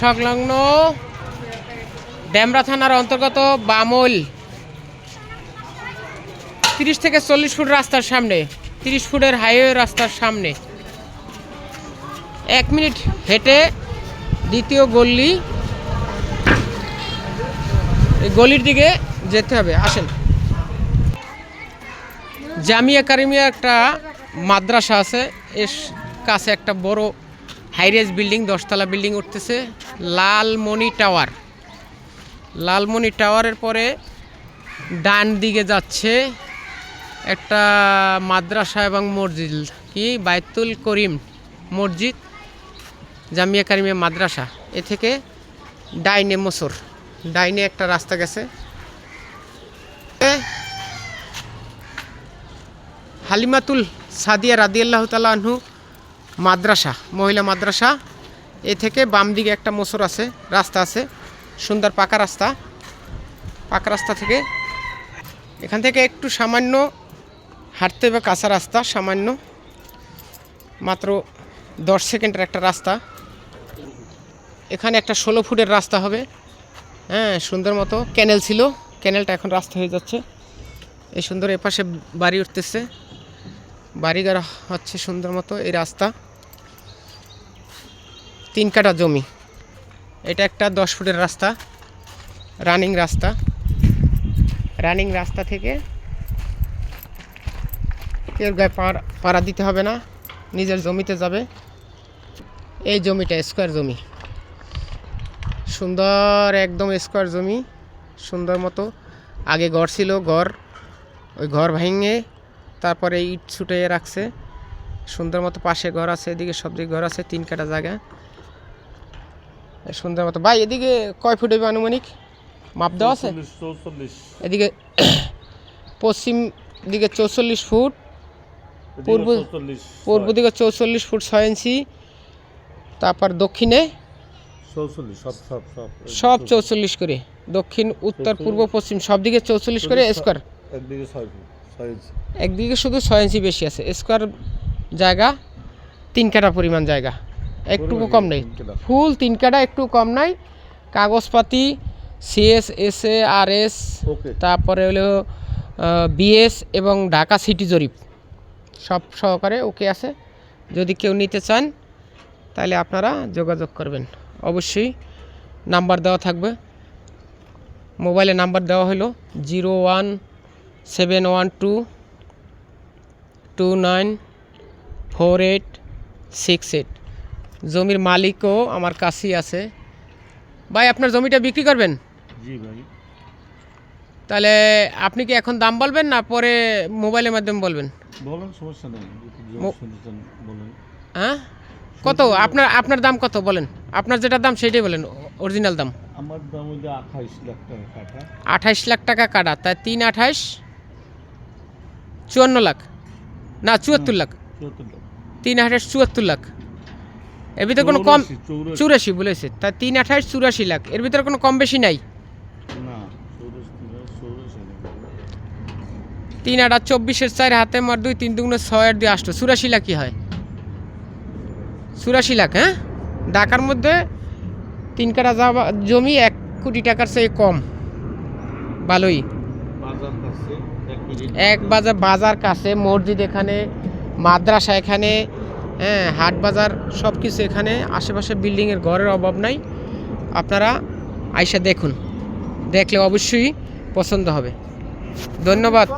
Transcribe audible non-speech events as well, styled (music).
সংলগ্ন ড্যামরা থানার অন্তর্গত বামল। তিরিশ থেকে চল্লিশ ফুট রাস্তার সামনে, তিরিশ ফুটের হাইওয়ে রাস্তার সামনে। এক মিনিট হেঁটে দ্বিতীয় গল্লি গলির দিকে যেতে হবে। আসেন। জামিয়া কারিমিয়া একটা মাদ্রাসা আছে, এর কাছে একটা বড় হাইরেজ বিল্ডিং, দশতলা বিল্ডিং উঠতেছে লালমণি টাওয়ার। লালমণি টাওয়ারের পরে ডান দিকে যাচ্ছে একটা মাদ্রাসা এবং মসজিদ, কি? বায়তুল করিম মসজিদ, জামিয়া কারিমিয়া মাদ্রাসা। এ থেকে ডাইনে মসর। ডাইনে একটা রাস্তা গেছে। হালিমাতুল সাদিয়া রাদিয়াল্লাহ তালা আনহু মাদ্রাসা, মহিলা মাদ্রাসা। এ থেকে বাম দিকে একটা মোসর আছে, রাস্তা আছে, সুন্দর পাকা রাস্তা। পাকা রাস্তা থেকে এখান থেকে একটু সামান্য হাঁটতে হবে, কাঁচা রাস্তা, সামান্য মাত্র দশ সেকেন্ডের একটা রাস্তা। এখানে একটা ষোলো ফুটের রাস্তা হবে। হ্যাঁ সুন্দর মতো ক্যানেল ছিল, ক্যানেলটা এখন রাস্তা হয়ে যাচ্ছে। এই সুন্দর এপাশে বাড়ি উঠতেছে। বাড়িঘর হচ্ছে সুন্দর মতো এই রাস্তা। তিন কাটা জমি। এটা একটা দশ ফুটের রাস্তা রানিং রাস্তা। রানিং রাস্তা থেকে কেউ গায়ে পাড়া দিতে হবে না, নিজের জমিতে যাবে। এই জমিটা স্কোয়ার জমি। সুন্দর একদম স্কোয়ার জমি, সুন্দর মতো। আগে ঘর ছিল, ঘর। ওই ঘর ভেঙে তারপরে ইট ছুটে রাখছে। সুন্দর মতো পাশে ঘর আছে, এদিকে সব দিকে ঘর আছে, তিন কাটা জায়গা। সুন্দর মতো। ভাই এদিকে কয় ফুট হবে আনুমানিক? মাপ দেওয়া আছে? এদিকে (coughs) পশ্চিম দিকে চৌচল্লিশ ফুট পূর্ব- পূর্ব দিকে চৌচল্লিশ ফুট ছয় ইঞ্চি। তারপর দক্ষিণে? সব চৌচল্লিশ করে। দক্ষিণ উত্তর পূর্ব পশ্চিম সব দিকে চৌচল্লিশ করে স্কোয়ার একদিকে শুধু ছয় ইঞ্চি বেশি আছে। স্কোয়ার জায়গা তিন কাটা পরিমাণ জায়গা। একটুকু কম নেই। ফুল তিন কাটা একটু কম নাই। কাগজপাতি CS S A R S তারপরে হলো বিএস এবং ঢাকা সিটি জরিপ। সব সহকারে ওকে আছে। যদি কেউ নিতে চান তাহলে আপনারা যোগাযোগ করবেন। অবশ্যই নাম্বার দেওয়া থাকবে। মোবাইলে নাম্বার দেওয়া হলো zero one seven one two two nine four eight six eight জমির মালিকও আমার কাছেই আছে। ভাই আপনার জমিটা বিক্রি করবেন? জি ভাই। তাহলে আপনি কি এখন দাম বলবেন না পরে মোবাইলের মাধ্যমে বলবেন? বলেন সমস্যা নেই। বলেন। হ্যাঁ? কত? আপনার আপনার দাম কত বলেন? আপনার যেটা দাম সেটাই বলেন অরিজিনাল দাম। আমার দাম হইলে আঠাইশ লাখ টাকা কাঠা। আঠাইশ লাখ টাকা কাটা তাই তিন আঠাইশ চুয়ান্ন লাখ? না চুয়াত্তর লাখ। চুয়াত্তর লাখ। তিন আঠাইশ চুয়াত্তর লাখ। এর ভিতরে কোনো কম চৌরাশি, বলেছে। তাই তিন আঠাশ চুরাশি লাখ। এর ভিতরে কোনো কম বেশি নাই? তিন। তিন আটা চব্বিশের চার হাতে মার দুই তিন দুগুণে ছয় আট দুই আষ্ট। চুরাশি লাখ কি হয়? চুরাশি লাখ হ্যাঁ? ঢাকার মধ্যে তিন কাটা যাওয়া জমি এক কোটি টাকার চেয়ে কম। ভালোই। এক বাজার বাজার কাছে মসজিদ এখানে মাদ্রাসা এখানে হ্যাঁ হাট বাজার সব কিছু এখানে, আশেপাশে বিল্ডিংয়ের ঘরের অভাব নাই। আপনারা আইসা দেখুন। দেখলে অবশ্যই পছন্দ হবে। ধন্যবাদ।